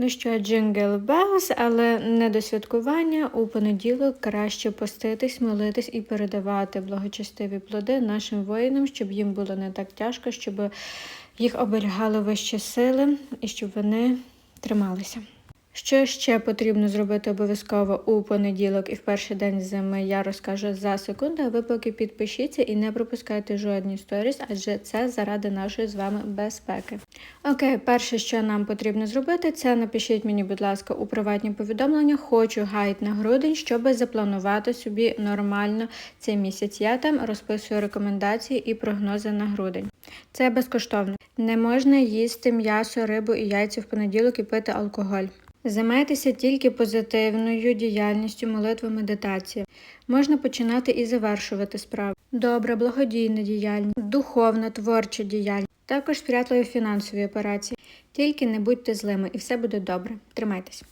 Ну що, джингл Bells, але не до святкування. У понеділок краще поститись, молитись і передавати благочестиві плоди нашим воїнам, щоб їм було не так тяжко, щоб їх оберігали вищі сили і щоб вони трималися. Що ще потрібно зробити обов'язково у понеділок і в перший день зими, я розкажу за секунду. Ви поки підпишіться і не пропускайте жодні сторіс, адже це заради нашої з вами безпеки. Окей, перше, що нам потрібно зробити, це напишіть мені, будь ласка, у приватні повідомлення. Хочу гайд на грудень, щоб запланувати собі нормально цей місяць. Я там розписую рекомендації і прогнози на грудень. Це безкоштовно. Не можна їсти м'ясо, рибу і яйця в понеділок і пити алкоголь. Займайтеся тільки позитивною діяльністю, молитва, медитація. Можна починати і завершувати справу. Добра, благодійна діяльність, духовна, творча діяльність, також сприятливі фінансові операції. Тільки не будьте злими і все буде добре. Тримайтесь.